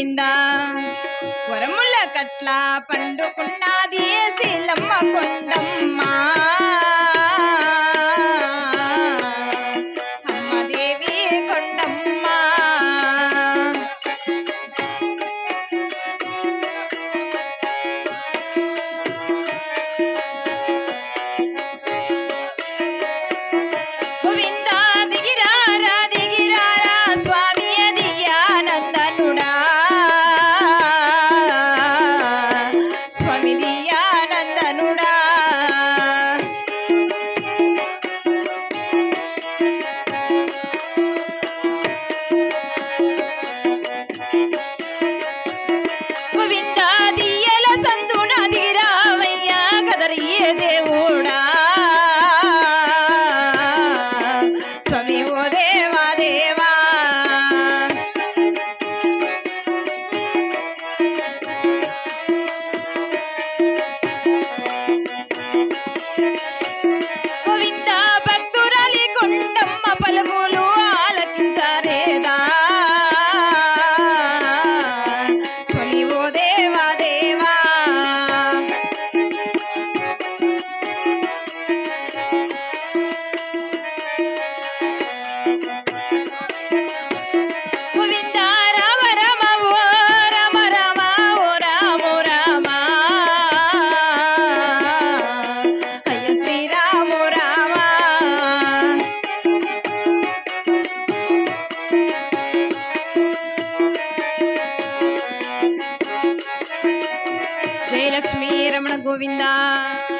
గోవింద? వరముల కట్ల పండుకున్నది ఏసీలమ్మ Kondamma. Govinda. Yeah.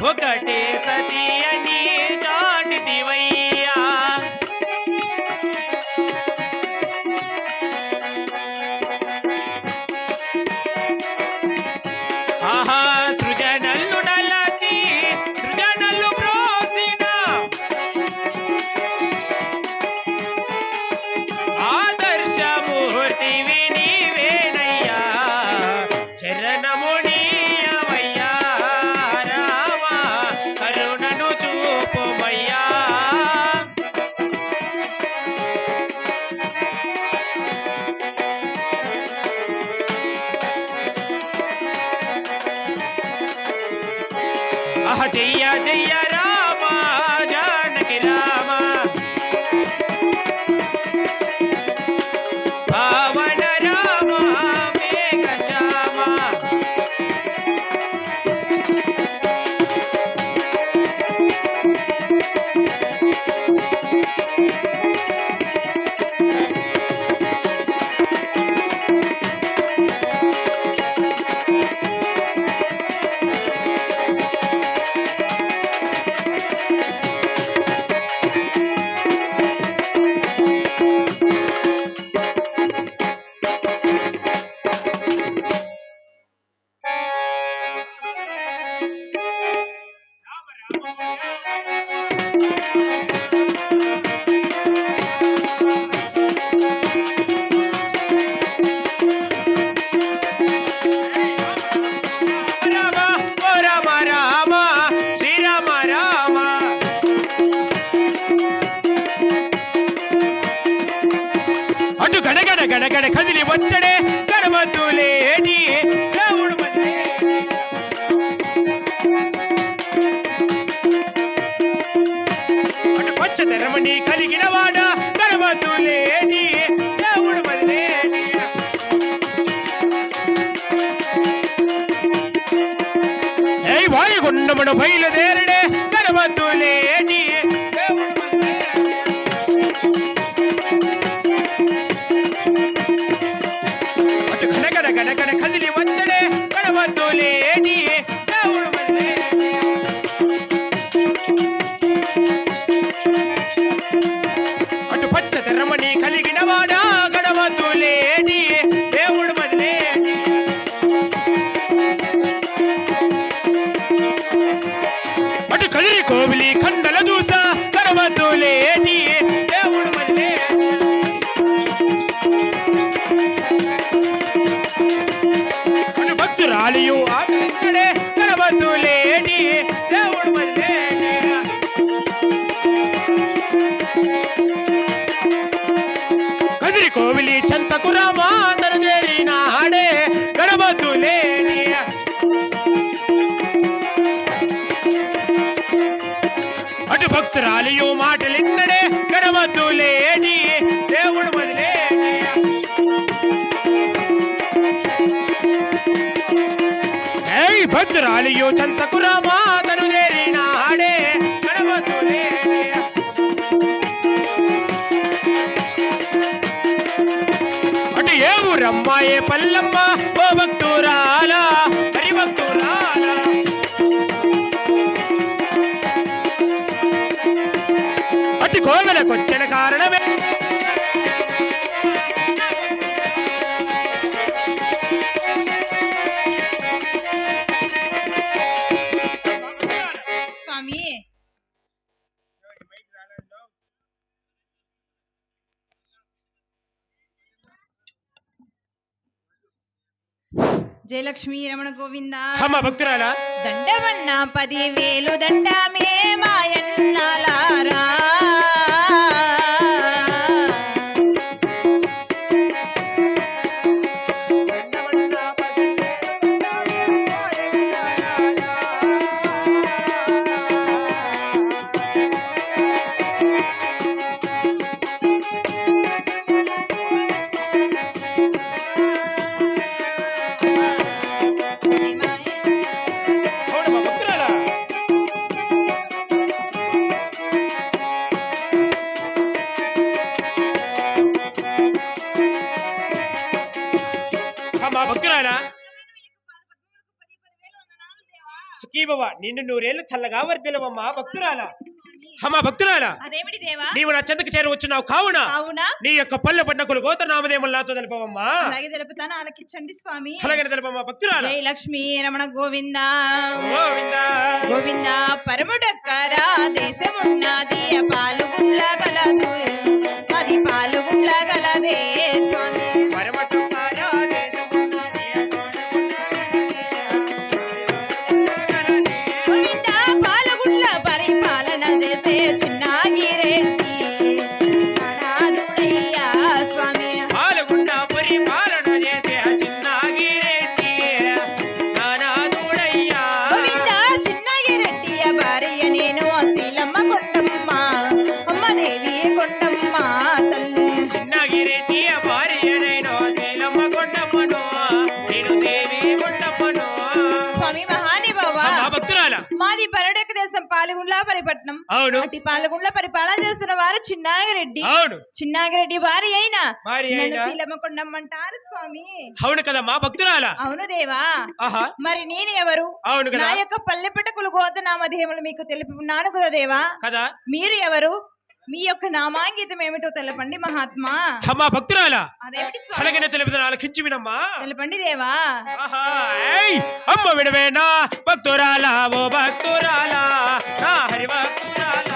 ఒకటే సతి అహ చెయ్యా చెయ్య ఇక్కడ కదిలి వచ్చడే గణమతులేని దేవుడు అటు తెరమణి కలిగిన వాడ గణమతులేని దేవుడు వాయుగుండమును బయలుదేరి కోవిలి చంతకు రామా చేరినాడే గణబద్దులేని అటు భక్తురాలియు మాటలిన్నడే గణబద్దులేని దేవుడు రమ్మాయే పల్లమ్మ ఓ భక్తురాలా హరి భక్తురాలా. అటు కోవెలకొచ్చిన జయలక్ష్మీ రమణ గోవింద. అమ్మ భక్తురాల? దండవన్న పదివేలు దండమే మాయన్నాలారా సుఖీభవ నిన్ను నూరేళ్ళు చల్లగా వర్దిలవమ్మా భక్తురాల. అమ్మా భక్తురాల. అదేమిటి దేవా? నీవు నా చెంతకు చేరవచ్చున్నావు కావున. అవునా నీ యొక్క పల్లె పట్టకులు గోత నామదేములు నాతో తెలుపవమ్మా. అలాగే తెలుపుతాను ఆలకించండి స్వామి. అలాగే తెలుపమ్మా భక్తురాల. జై లక్ష్మీ రమణ గోవింద. గోవిందా. గోవింద పరముడక్కరా దేశమున్నది పాలుగుండ్ల గలదు అది పాలుగుండ్ల గలదే స్వామి. పరిపట్నం. అవును. అటు పాలగుండ్ల పరిపాలన చేస్తున్న వారు చిన్నాగిరెడ్డి. అవును. చిన్నాగిరెడ్డి భార్య అయినా. కొండమ్మంటారు స్వామి. అవును కదా మా భక్తురాల. అవును దేవా. మరి నేను ఎవరు? అవును నా యొక్క పల్లెపటకులు గోత నామధేయములు మీకు తెలిపి ఉన్నాను కదా దేవా. కదా. మీరు ఎవరు? మీ యొక్క నామాంకితం ఏమిటో తెలపండి మహాత్మా. అమ్మా భక్తురాల? అదేమిటి అలాగే తెలుపుతున్నా ఆలకించి వినమ్మా. తెలపండి దేవా! అమ్మ విడవేనా? భక్తురాల ఓ భక్తురాల నా హరి భక్తురాల.